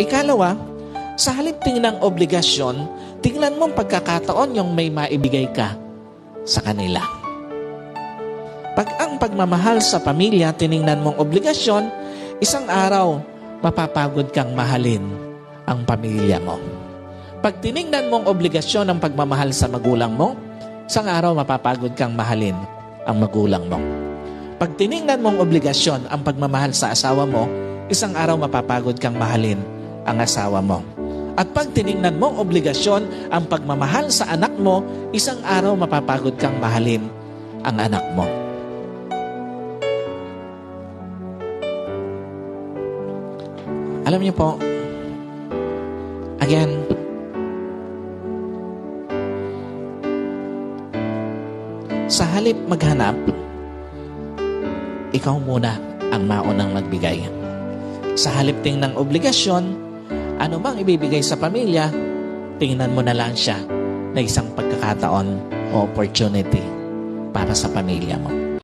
Ikalawa, sa halip tingnan obligasyon, tingnan mo ang pagkakataon yung may maibigay ka sa kanila. Pag ang pagmamahal sa pamilya, tiningnan mong obligasyon, isang araw, mapapagod kang mahalin ang pamilya mo. Pag tiningnan mong obligasyon ang pagmamahal sa magulang mo, isang araw mapapagod kang mahalin ang magulang mo. Pag tiningnan mong obligasyon ang pagmamahal sa asawa mo, isang araw mapapagod kang mahalin ang asawa mo. At pag tiningnan mong obligasyon ang pagmamahal sa anak mo, isang araw mapapagod kang mahalin ang anak mo. Alam niyo po, again, sa halip maghanap, ikaw muna ang maunang magbigay. Sa halip tingnan obligasyon, ano mang ibibigay sa pamilya, tingnan mo na lang siya na isang pagkakataon o opportunity para sa pamilya mo.